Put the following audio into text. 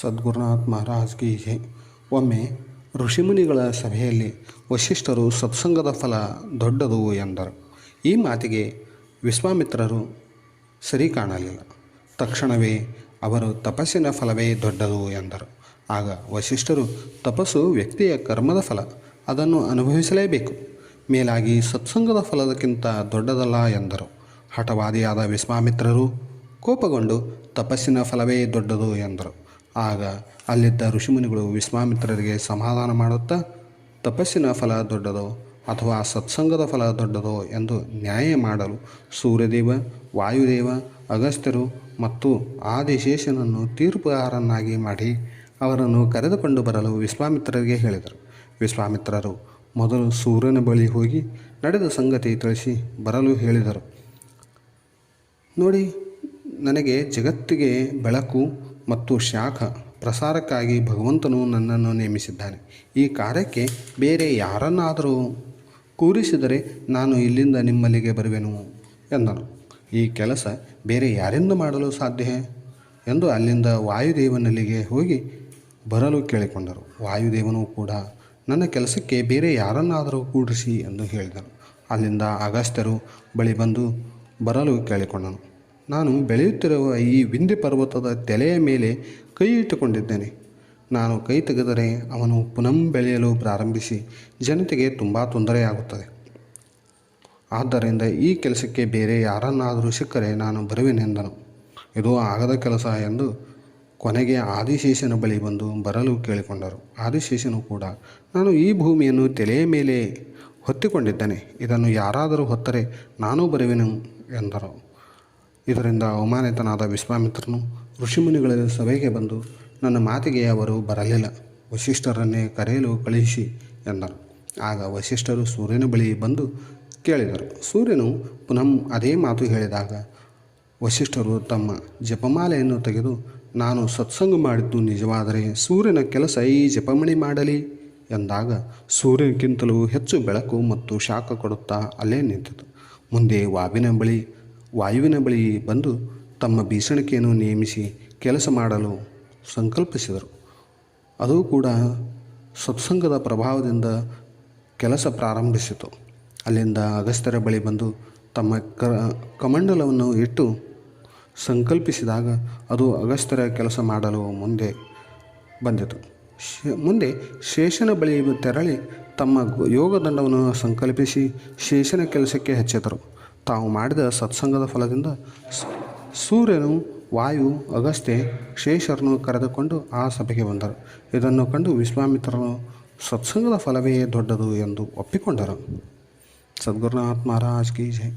ಸದ್ಗುರುನಾಥ್ ಮಹಾರಾಜ್ ಕಿ ಒಮ್ಮೆ ಋಷಿಮುನಿಗಳ ಸಭೆಯಲ್ಲಿ ವಶಿಷ್ಠರು ಸತ್ಸಂಗದ ಫಲ ದೊಡ್ಡದು ಎಂದರು. ಈ ಮಾತಿಗೆ ವಿಶ್ವಾಮಿತ್ರರು ಸರಿ ಕಾಣಲಿಲ್ಲ. ತಕ್ಷಣವೇ ಅವರು ತಪಸ್ಸಿನ ಫಲವೇ ದೊಡ್ಡದು ಎಂದರು. ಆಗ ವಶಿಷ್ಠರು ತಪಸ್ಸು ವ್ಯಕ್ತಿಯ ಕರ್ಮದ ಫಲ, ಅದನ್ನು ಅನುಭವಿಸಲೇಬೇಕು. ಮೇಲಾಗಿ ಸತ್ಸಂಗದ ಫಲದಕ್ಕಿಂತ ದೊಡ್ಡದಲ್ಲ ಎಂದರು. ಹಠವಾದಿಯಾದ ವಿಶ್ವಾಮಿತ್ರರು ಕೋಪಗೊಂಡು ತಪಸ್ಸಿನ ಫಲವೇ ದೊಡ್ಡದು ಎಂದರು. ಆಗ ಅಲ್ಲಿದ್ದ ಋಷಿಮುನಿಗಳು ವಿಶ್ವಾಮಿತ್ರರಿಗೆ ಸಮಾಧಾನ ಮಾಡುತ್ತಾ, ತಪಸ್ಸಿನ ಫಲ ದೊಡ್ಡದೋ ಅಥವಾ ಸತ್ಸಂಗದ ಫಲ ದೊಡ್ಡದೋ ಎಂದು ನ್ಯಾಯ ಮಾಡಲು ಸೂರ್ಯದೇವ, ವಾಯುದೇವ, ಅಗಸ್ತ್ಯರು ಮತ್ತು ಆದಿಶೇಷನನ್ನು ತೀರ್ಪುಗಾರನ್ನಾಗಿ ಮಾಡಿ ಅವರನ್ನು ಕರೆದುಕೊಂಡು ಬರಲು ವಿಶ್ವಾಮಿತ್ರರಿಗೆ ಹೇಳಿದರು. ವಿಶ್ವಾಮಿತ್ರರು ಮೊದಲು ಸೂರ್ಯನ ಬಳಿ ಹೋಗಿ ನಡೆದ ಸಂಗತಿ ತಿಳಿಸಿ ಬರಲು ಹೇಳಿದರು. ನೋಡಿ, ನನಗೆ ಜಗತ್ತಿಗೆ ಬೆಳಕು ಮತ್ತು ಶಾಖ ಪ್ರಸಾರಕ್ಕಾಗಿ ಭಗವಂತನು ನನ್ನನ್ನು ನೇಮಿಸಿದ್ದಾನೆ. ಈ ಕಾರ್ಯಕ್ಕೆ ಬೇರೆ ಯಾರನ್ನಾದರೂ ಕೂರಿಸಿದರೆ ನಾನು ಇಲ್ಲಿಂದ ನಿಮ್ಮಲ್ಲಿಗೆ ಬರುವೆನು ಎಂದನು. ಈ ಕೆಲಸ ಬೇರೆ ಯಾರಿಂದ ಮಾಡಲು ಸಾಧ್ಯ? ಎಂದು ಅಲ್ಲಿಂದ ವಾಯುದೇವನಲ್ಲಿಗೆ ಹೋಗಿ ಬರಲು ಕೇಳಿಕೊಂಡರು. ವಾಯುದೇವನು ಕೂಡ, ನನ್ನ ಕೆಲಸಕ್ಕೆ ಬೇರೆ ಯಾರನ್ನಾದರೂ ಕೂಡಿಸಿ ಎಂದು ಹೇಳಿದನು. ಅಲ್ಲಿಂದ ಅಗಸ್ತ್ಯರು ಬಳಿ ಬಂದು ಬರಲು ಕೇಳಿಕೊಂಡನು. ನಾನು ಬೆಳೆಯುತ್ತಿರುವ ಈ ವಿಂಧ್ಯ ಪರ್ವತದ ತಲೆಯ ಮೇಲೆ ಕೈ ಇಟ್ಟುಕೊಂಡಿದ್ದೇನೆ. ನಾನು ಕೈ ತೆಗೆದರೆ ಅವನು ಪುನಃ ಬೆಳೆಯಲು ಪ್ರಾರಂಭಿಸಿ, ಜನತೆಗೆ ತುಂಬ ತೊಂದರೆಯಾಗುತ್ತದೆ. ಆದ್ದರಿಂದ ಈ ಕೆಲಸಕ್ಕೆ ಬೇರೆ ಯಾರನ್ನಾದರೂ ಸಿಕ್ಕರೆ ನಾನು ಬರುವೆನೆಂದನು ಇದು ಆಗದ ಕೆಲಸ ಎಂದು ಕೊನೆಗೆ ಆದಿಶೇಷನ ಬಳಿ ಬಂದು ಬರಲು ಕೇಳಿಕೊಂಡರು. ಆದಿಶೇಷನು ಕೂಡ, ನಾನು ಈ ಭೂಮಿಯನ್ನು ತಲೆಯ ಮೇಲೆ ಹೊತ್ತಿಕೊಂಡಿದ್ದೇನೆ. ಇದನ್ನು ಯಾರಾದರೂ ಹೊತ್ತರೆ ನಾನು ಬರುವೆನು ಎಂದರು. ಇದರಿಂದ ಅವಮಾನಿತನಾದ ವಿಶ್ವಾಮಿತ್ರನು ಋಷಿಮುನಿಗಳ ಸಭೆಗೆ ಬಂದು ನನ್ನ ಮಾತಿಗೆ ಅವರು ಬರಲಿಲ್ಲ. ವಶಿಷ್ಠರನ್ನೇ ಕರೆಯಲು ಕಳುಹಿಸಿ ಎಂದರು ಆಗ ವಶಿಷ್ಠರು ಸೂರ್ಯನ ಬಳಿ ಬಂದು ಕೇಳಿದರು. ಸೂರ್ಯನು ಪುನಃ ಅದೇ ಮಾತು ಹೇಳಿದಾಗ ವಶಿಷ್ಠರು ತಮ್ಮ ಜಪಮಾಲೆಯನ್ನು ತೆಗೆದು, ನಾನು ಸತ್ಸಂಗ ಮಾಡಿದ್ದು ನಿಜವಾದರೆ ಸೂರ್ಯನ ಕೆಲಸ ಈ ಜಪಮಣಿ ಮಾಡಲಿ ಎಂದಾಗ ಸೂರ್ಯನಕ್ಕಿಂತಲೂ ಹೆಚ್ಚು ಬೆಳಕು ಮತ್ತು ಶಾಖ ಕೊಡುತ್ತಾ ಅಲ್ಲೇ ನಿಂತಿತು. ಮುಂದೆ ವಾಬಿನ ಬಳಿ ವಾಯುವಿನ ಬಳಿ ಬಂದು ತಮ್ಮ ಬೀಸಣಿಕೆಯನ್ನು ನೇಮಿಸಿ ಕೆಲಸ ಮಾಡಲು ಸಂಕಲ್ಪಿಸಿದರು. ಅದು ಕೂಡ ಸತ್ಸಂಗದ ಪ್ರಭಾವದಿಂದ ಕೆಲಸ ಪ್ರಾರಂಭಿಸಿತು. ಅಲ್ಲಿಂದ ಅಗಸ್ತ್ಯರ ಬಳಿ ಬಂದು ತಮ್ಮ ಕ, ಕಮಂಡಲವನ್ನು ಇಟ್ಟು ಸಂಕಲ್ಪಿಸಿದಾಗ ಅದು ಅಗಸ್ತ್ಯರ ಕೆಲಸ ಮಾಡಲು ಮುಂದೆ ಬಂದಿತು. ಮುಂದೆ ಶೇಷನ ಬಳಿ ತೆರಳಿ ತಮ್ಮ ಯೋಗದಂಡವನ್ನು ಸಂಕಲ್ಪಿಸಿ ಶೇಷನ ಕೆಲಸಕ್ಕೆ ಹಚ್ಚಿದರು. ತಾವು ಮಾಡಿದ ಸತ್ಸಂಗದ ಫಲದಿಂದ ಸೂರ್ಯನು, ವಾಯು, ಅಗಸ್ತ್ಯ, ಶೇಷರನ್ನು ಕರೆದುಕೊಂಡು ಆ ಸಭೆಗೆ ಬಂದರು. ಇದನ್ನು ಕಂಡು ವಿಶ್ವಾಮಿತ್ರನು ಸತ್ಸಂಗದ ಫಲವೇ ದೊಡ್ಡದು ಎಂದು ಒಪ್ಪಿಕೊಂಡರು. ಸದ್ಗುರುನಾಥ್ ಮಹಾರಾಜ್ ಕಿ ಜೈ.